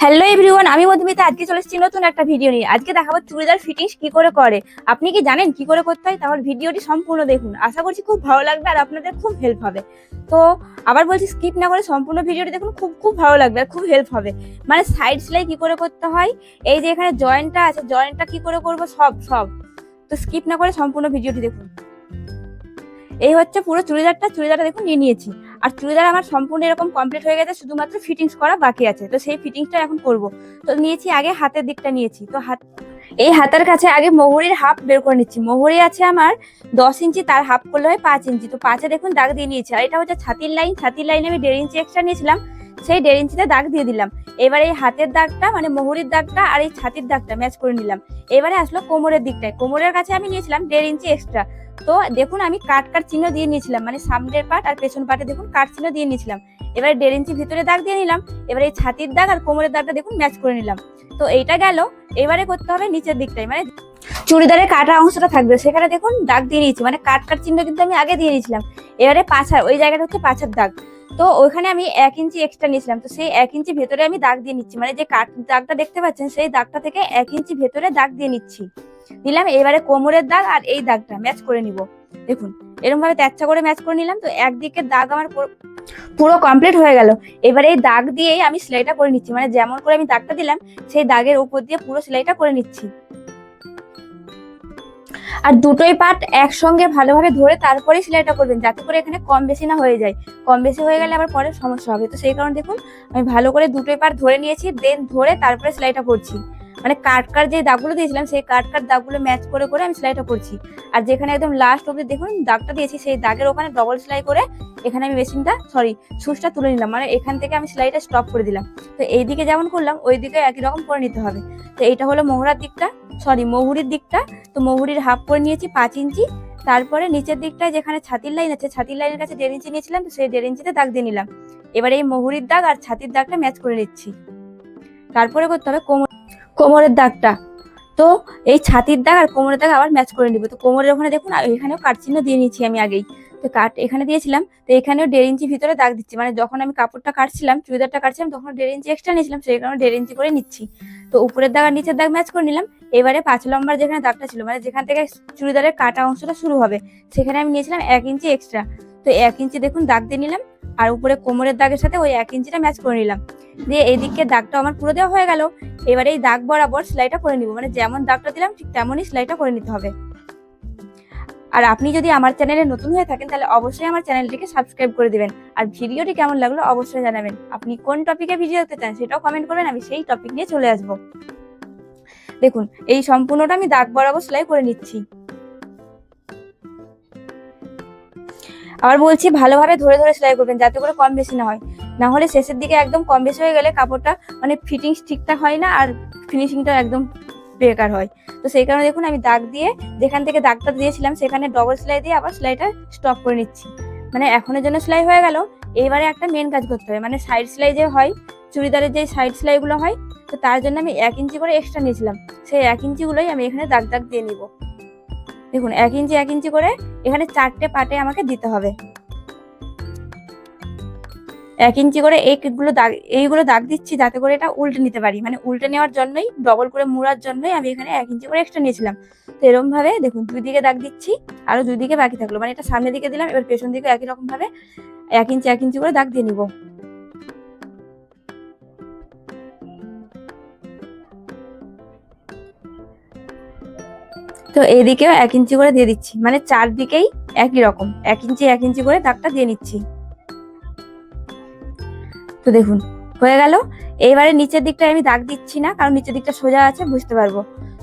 Hello everyone আমি মধুমিতা। আজকে চলে এসেছি নতুন একটা ভিডিও নিয়ে। আজকে দেখাবো চুড়িদার ফিটিংস কি করে করে। আপনি কি জানেন কি করে করতে হয়? তাহলে ভিডিওটি সম্পূর্ণ দেখুন। আশা করছি খুব ভালো লাগবে আর আপনাদের খুব হেল্প হবে। তো আবার বলছি স্কিপ না করে সম্পূর্ণ ভিডিওটি দেখুন, খুব খুব ভালো লাগবে আর খুব হেল্প হবে। মানে সাইড সেলাই কি করে করতে হয়? এই যে এখানে জয়েন্টটা আছে জয়েন্টটা কি করে করব? সব সব। তো স্কিপ না করে সম্পূর্ণ ভিডিওটি দেখুন। এই হচ্ছে পুরো চুড়িদারটা। চুড়িদারটা দেখুন, নিয়ে নিয়েছি। আর চুড়িদার আমার সম্পূর্ণ এরকম কমপ্লিট হয়ে গেছে, শুধুমাত্র ফিটিংস করা বাকি আছে। তো সেই ফিটিংসটা এখন করব। তো নিয়েছি আগে হাতের দিকটা নিয়েছি। তো হাত এই হাতের কাছে আগে মোহরির হাফ বের করে নিচ্ছি। মোহরি আছে আমার দশ ইঞ্চি, তার হাফ করলে হয় পাঁচ ইঞ্চি। তো পাঁচে দেখুন দাগ দিয়ে নিয়েছি। আর এটা হচ্ছে ছাতির লাইন ছাতির লাইনে আমি দেড় ইঞ্চি এক্সট্রা নিয়েছিলাম। সেই দেড় ইঞ্চিতে দাগ দিয়ে দিলাম। এবার এই হাতের দাগটা মানে মোহরির দাগটা আর এই ছাতির দাগটা ম্যাচ করে নিলাম। এবারে আসলো কোমরের দিকটায়। কোমরের কাছে আমি নিয়েছিলাম দেড় ইঞ্চি এক্সট্রা তো দেখুন আমি কাট কাট চিহ্ন দিয়ে নিয়েছিলাম মানে সামনের পার্ট আর পেছন পার্টে দেখুন কাট চিহ্ন দিয়ে নিয়েছিলাম। এবারে দেড় ইঞ্চি ভিতরে দাগ দিয়ে নিলাম, এবার এই ছাতির দাগ আর কোমরের দাগটা দেখুন ম্যাচ করে নিলাম। তো এইটা গেল, এবারে করতে হবে নিচের দিকটাই মানে চুড়িদারের কাটা অংশটা থাকবে, সেখানে দেখুন দাগ দিয়ে নিয়েছি মানে কাট কাট চিহ্ন কিন্তু আমি আগে দিয়ে নিয়েছিলাম। এবারে পাছার, ওই জায়গাটা হচ্ছে পাছার দাগ। তো ওইখানে আমি এক ইঞ্চি এক্সট্রা নিয়েছিলাম। তো সেই এক ইঞ্চি ভেতরে আমি দাগ দিয়ে নিচ্ছি। মানে যে দাগটা দেখতে পাচ্ছেন, সেই দাগটা থেকে এক ইঞ্চি ভেতরে দাগ দিয়ে নিচ্ছি। নিলাম, এবারে কোমরের দাগ আর এই দাগটা ম্যাচ করে নিব। দেখুন এরকম ভাবে তেচ্ছা করে ম্যাচ করে নিলাম। তো একদিকে দাগ আমার পুরো- কমপ্লিট হয়ে গেল। এবারে এই দাগ দিয়েই আমি সেলাইটা করে নিচ্ছি। মানে যেমন করে আমি দাগটা দিলাম, সেই দাগের উপর দিয়ে পুরো সেলাইটা করে নিচ্ছি। আর দুটোই পার্ট একসঙ্গে ভালোভাবে ধরে তারপরে সেলাইটা করবেন, যাতে করে এখানে কম বেশি না হয়ে যায়। কম বেশি হয়ে গেলে আবার পরে সমস্যা হবে। তো সেই কারণে দেখুন, আমি ভালো করে দুটোই পার্ট ধরে নিয়েছি দেন ধরে তারপরে সেলাইটা করছি। মানে কাট কাট যে দাগগুলো দিয়েছিলাম, সেই কাট কাট দাগগুলো ম্যাচ করে করে আমি সেলাইটা করছি। আর যেখানে একদম লাস্ট অব্দি দেখুন, দাগটা দিয়েছি, সেই দাগের ওখানে ডবল সেলাই করে এখানে আমি মেশিনটা সরি সুচটা তুলে নিলাম। মানে এখান থেকে আমি সেলাইটা স্টপ করে দিলাম। তো এইদিকে যেমন করলাম ওই দিকে একই রকম করে নিতে হবে। তো এইটা হলো মোহরার দিকটা। সরি মহুরির দিকটা। তো মহুরির হাফ করে নিয়েছি পাঁচ ইঞ্চি। তারপরে নিচের দিকটায় যেখানে ছাতির লাইন আছে, ছাতির লাইনের কাছে দেড় ইঞ্চি নিয়েছিলাম, তো সেই দেড় ইঞ্চিতে দাগ দিয়ে নিলাম। এবার এই মহুরির দাগ আর ছাতির দাগটা ম্যাচ করে নিচ্ছি। তারপরে করতে হবে কোমর, কোমরের দাগটা। তো এই ছাতির দাগ আর কোমরের দাগ আবার ম্যাচ করে নিব। তো কোমরের ওখানে দেখুন, এখানেও কাট চিহ্ন দিয়ে নিয়েছি আমি আগেই। তো কাট, এখানে দিয়েছিলাম, তো এখানেও দেড় ইঞ্চি ভিতরে দাগ দিচ্ছি। মানে যখন আমি কাপড়টা কাটছিলাম, চুড়িদারটা কাটছিলাম, তখন দেড় ইঞ্চি এক্সট্রা নিয়েছিলাম, সেই কারণে দেড় ইঞ্চি করে নিচ্ছি। তো উপরের দাগ আর নিচের দাগ ম্যাচ করে নিলাম। এবারে পাঁচ লম্বার যেখানে দাগটা ছিল মানে যেখান থেকে চুড়িদারের কাটা অংশটা শুরু হবে, সেখানে আমি নিয়েছিলাম এক ইঞ্চি এক্সট্রা তো এক ইঞ্চি দেখুন, দাগ দিয়ে নিলাম, আর উপরে কোমরের দাগের সাথে ওই এক ইঞ্চিটা ম্যাচ করে নিলাম। দিয়ে এইদিকে দাগটা আমার পুরো দেওয়া হয়ে গেল। এবারে এই দাগ বরাবর সেলাইটা করে নিব মানে যেমন দাগটা দিলাম, ঠিক তেমনই সেলাইটা করে নিতে হবে। আর আপনি যদি আমার চ্যানেলে নতুন হয়ে থাকেন, তাহলে অবশ্যই আমার চ্যানেলটিকে সাবস্ক্রাইব করে দিবেন। আর ভিডিওটি কেমন লাগল অবশ্যই জানাবেন। আপনি কোন টপিকে ভিডিও দেখতে চান, সেটাও কমেন্ট করবেন, আমি সেই টপিক নিয়ে চলে আসব। দেখুন, এই সম্পূর্ণটা আমি দাগ বরাবর সেলাই করে নিচ্ছি। আবার বলছি, ভালোভাবে ধরে ধরে সেলাই করবেন, যাতে করে কম বেশি না হয়। না হলে শেষের দিকে একদম কম বেশি হয়ে গেলে কাপড়টা মানে ফিটিংস ঠিকঠাক হয় না, আর ফিনিশিংটা একদম বেকার হয়। তো সেই কারণে দেখুন আমি দাগ দিয়ে যেখান থেকে দাগটা দিয়েছিলাম সেখানে ডবল সেলাই দিয়ে আবার সেলাইটা স্টপ করে নিচ্ছি। মানে এখনের জন্য সেলাই হয়ে গেল এইবারে একটা মেন কাজ করতে হবে। মানে সাইড সেলাই যে হয়, চুড়িদারের যে সাইড সেলাইগুলো হয়, তো তার জন্য আমি এক ইঞ্চি করে এক্সট্রা নিয়েছিলাম। সেই এক ইঞ্চিগুলোই আমি এখানে দাগ দাগ দিয়ে নিব। দেখুন, এক ইঞ্চি এক ইঞ্চি করে এখানে চারটে পাটে আমাকে দিতে হবে। এক ইঞ্চি করে এইগুলো দাগ এইগুলো দাগ দিচ্ছি যাতে করে এটা উল্টে নিতে পারি। মানে উল্টে নেওয়ার জন্যই ডবল করে মুড়ার জন্যই আমি এখানে এক ইঞ্চি করে এক্সট্রা নিয়েছিলাম। তো এরকম ভাবে দেখুন, দুই দিকে দাগ দিচ্ছি আরও দুই দিকে বাকি থাকল। মানে এটা সামনের দিকে দিলাম, এবার পেছন দিকে একই রকমভাবে এক ইঞ্চি এক ইঞ্চি করে দাগ দিয়ে নিব। তো এইদিকেও এক ইঞ্চি করে দিয়ে দিচ্ছি। মানে চারদিকেই একই রকম। এক ইঞ্চি এক ইঞ্চি করে দাগটা দিয়ে নিচ্ছি। তো দেখুন, হয়ে গেল। এইবারে নিচের দিকটা আমি দাগ দিচ্ছি না, কারণ নিচের দিকটা সোজা আছে, বুঝতে পারব।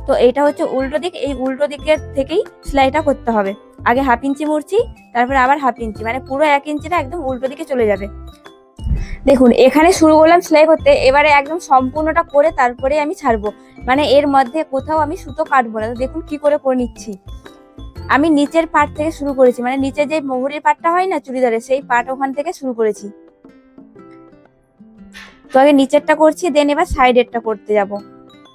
তো এটা হচ্ছে উল্টো দিক, এই উল্টো দিকের থেকেই সেলাইটা করতে হবে। আগে হাফ ইঞ্চি মুড়ছি, তারপরে আবার হাফ ইঞ্চি মানে পুরো এক ইঞ্চিটা একদম উল্টো দিকে চলে যাবে। দেখুন, এখানে শুরু করলাম সেলাই করতে, এবারে একদম সম্পূর্ণটা করে তারপরে আমি ছাড়বো। মানে এর মধ্যে কোথাও আমি সুতো কাটবো না। তো দেখুন কি করে করে নিচ্ছি। আমি নিচের পার্ট থেকে শুরু করেছি মানে নিচে যে মোহরের পার্টটা হয় না চুড়িদারে সেই পার্ট ওখান থেকে শুরু করেছি। তো আগে নিচেরটা করছি দেন এবার সাইডেরটা করতে যাব।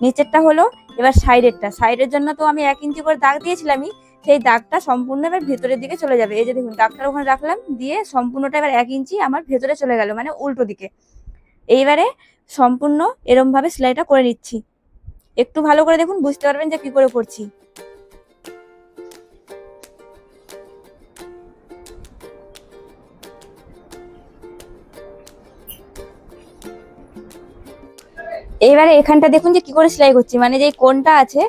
নিচেরটা হলো, এবার সাইডেরটা সাইডের জন্য তো আমি এক ইঞ্চি করে দাগ দিয়েছিলামই, সেই দাগটা সম্পূর্ণ এবার ভেতরের দিকে চলে যাবে। এই যে দেখুন দাগটা ওখানে রাখলাম, দিয়ে সম্পূর্ণটা এবার এক ইঞ্চি আমার ভেতরে চলে গেল মানে উল্টো দিকে। এইবারে সম্পূর্ণ এরম ভাবে সেলাইটা করে নিচ্ছি। একটু ভালো করে দেখুন, বুঝতে পারবেন যে কি করে করছি। এবারে এখানটা দেখুন যে কি করে সেলাই করছি। মানে যে কোনটা আছে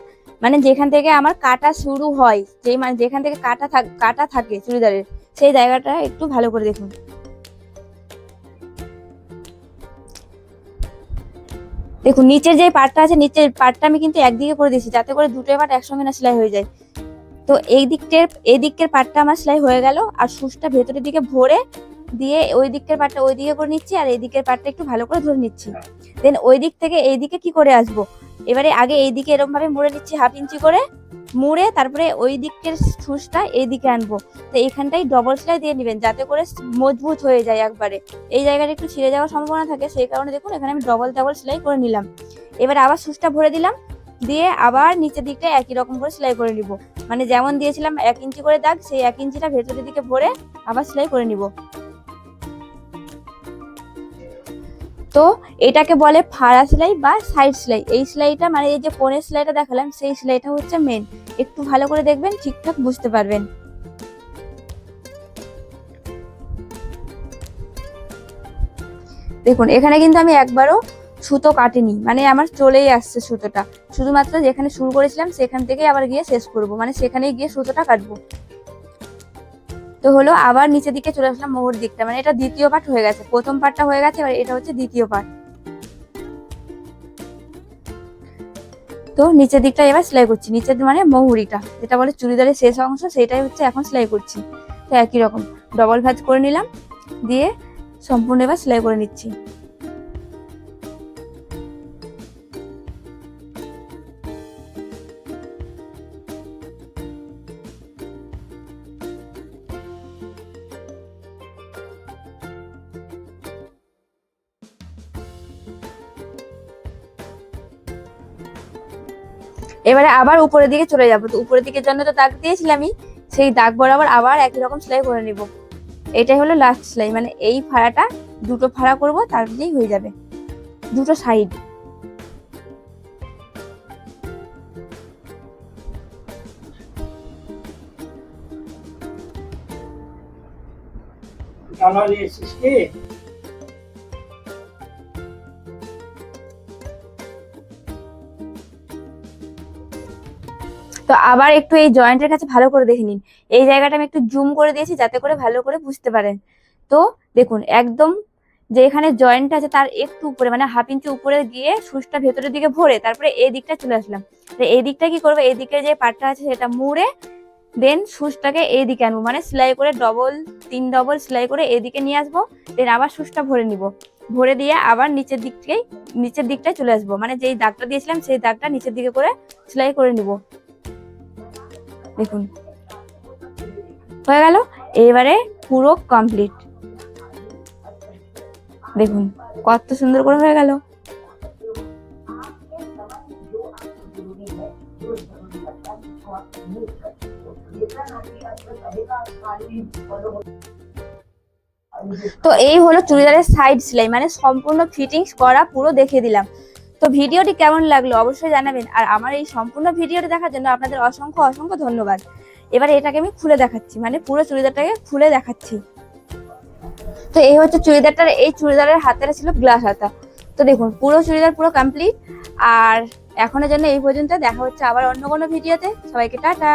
মানে যেখান থেকে আমার কাটা শুরু হয়, যেই মানে যেখান থেকে কাটা কাটা থাকে চুড়িদারের, সেই জায়গাটা একটু ভালো করে দেখুন। দেখুন, নিচের যে পার্টটা আছে, নিচের পার্টটা আমি কিন্তু একদিকে করে দিয়েছি, যাতে করে দুটো পার্ট একসঙ্গে না সেলাই হয়ে যায়। তো এই দিকটার, এই দিকের পার্টটা আমার সেলাই হয়ে গেল, আর সুচটা ভেতরের দিকে ভরে দিয়ে ওই দিকের পার্টটা ওই দিকে করে নিচ্ছি, আর এই দিকের পার্টটা একটু ভালো করে ধরে নিচ্ছি। দেন ওই দিক থেকে এই দিকে কি করে আসব? এবারে আগে এই দিকে এরকম ভাবে মুড়ে নিচ্ছি, হাফ ইঞ্চি করে মুড়ে তারপরে ওই দিকের সুচটা এই দিকে আনব। তো এইখানটাই ডবল সেলাই দিয়ে নেবেন, যাতে করে মজবুত হয়ে যায় একবারে। এই জায়গাটা একটু ছিঁড়ে যাওয়ার সম্ভাবনা থাকে, সেই কারণে দেখুন এখানে আমি ডবল ডাবল সেলাই করে নিলাম। এবার আবার সুচটা ভরে দিলাম, দিয়ে আবার নিচের দিকটা একই রকম করে সেলাই করে নিব। মানে যেমন দিয়েছিলাম এক ইঞ্চি করে দাগ, সেই এক ইঞ্চিটা ভেতরের দিকে ভরে আবার সেলাই করে নিব। তো এটাকে বলে ফাড়া সেলাই বা সাইড সেলাই। এই সেলাইটা মানে এই যে কোণের সেলাইটা দেখালাম, সেই সেলাইটা হচ্ছে মেন একটু ভালো করে দেখবেন, ঠিকঠাক বুঝতে পারবেন। দেখুন, এখানে কিন্তু আমি একবারও সুতো কাটিনি মানে আমার চলেই আসছে সুতোটা। শুধুমাত্র যেখানে শুরু করেছিলাম, সেখান থেকে আবার গিয়ে শেষ করব মানে সেখানে গিয়ে সুতোটা কাটবো। তো হলো আবার নিচের দিকে চলে আসলাম মোহর দিকটা। মানে এটা দ্বিতীয় পার্ট হয়ে গেছে। প্রথম পার্টটা হয়ে গেছে, এবার এটা হচ্ছে দ্বিতীয় পার্ট তো নিচের দিকটা এবার সেলাই করছি। নিচের মানে মহুরিটা, যেটা বলে চুড়িদারের শেষ অংশ, সেটাই হচ্ছে এখন সেলাই করছি। তো একই রকম। ডবল ভাঁজ করে নিলাম, দিয়ে সম্পূর্ণ এবার সেলাই করে নিচ্ছি। এবারে আবার উপরের দিকে চলে যাব। তো উপরের দিকের জন্য তো দাগ দিয়েছিলামই সেই দাগ বরাবর আবার একই রকম সেলাই করে নিব। এটাই হলো লাস্ট সেলাই মানে এই ফাড়াটা দুটো ফাড়া করব তারপরেই হয়ে যাবে দুটো সাইড তো আবার একটু এই জয়েন্টের কাছে ভালো করে দেখে নিন। এই জায়গাটা আমি একটু জুম করে দিয়েছি যাতে করে ভালো করে বুঝতে পারেন। তো দেখুন, একদম যে এখানে জয়েন্ট আছে তার একটু উপরে মানে হাফ ইঞ্চি উপরে গিয়ে সুচটা ভেতরের দিকে ভরে তারপরে এই দিকটা চলে আসলাম। তো এই দিকটা কি করব? এই দিকে যে পার্টটা আছে সেটা মুড়ে দেন সুচটাকে এই দিকে আনব। মানে সেলাই করে ডবল তিন ডবল সেলাই করে এদিকে নিয়ে আসব দেন আবার সুচটা ভরে নিব। ভরে দিয়ে আবার নিচের দিক থেকেই নিচের দিকটায় চলে আসব। মানে যেই দাগটা দিয়েছিলাম সেই দাগটা নিচের দিকে করে সেলাই করে নিব। দেখুন। হয়ে গেল, এবারে পুরো কমপ্লিট দেখুন, কত সুন্দর করে হয়ে গেল। তো এই হলো চুড়িদারের সাইড সেলাই মানে সম্পূর্ণ ফিটিংস করা পুরো দেখিয়ে দিলাম। তো ভিডিওটি কেমন লাগল অবশ্যই জানাবেন। আর আমার এই সম্পূর্ণ ভিডিওটি দেখার জন্য আপনাদের অসংখ্য অসংখ্য ধন্যবাদ। এবার এটাকে আমি খুলে দেখাচ্ছি মানে পুরো চুড়িদারটাকে খুলে দেখাচ্ছি। তো এই হচ্ছে চুড়িদারটার, এই চুড়িদারের হাতের ছিল গ্লাস হাতা। তো দেখুন, পুরো চুড়িদার পুরো কমপ্লিট আর এখনের জন্য এই পর্যন্ত দেখা হচ্ছে আবার অন্য কোনো ভিডিওতে। সবাইকে টাটা।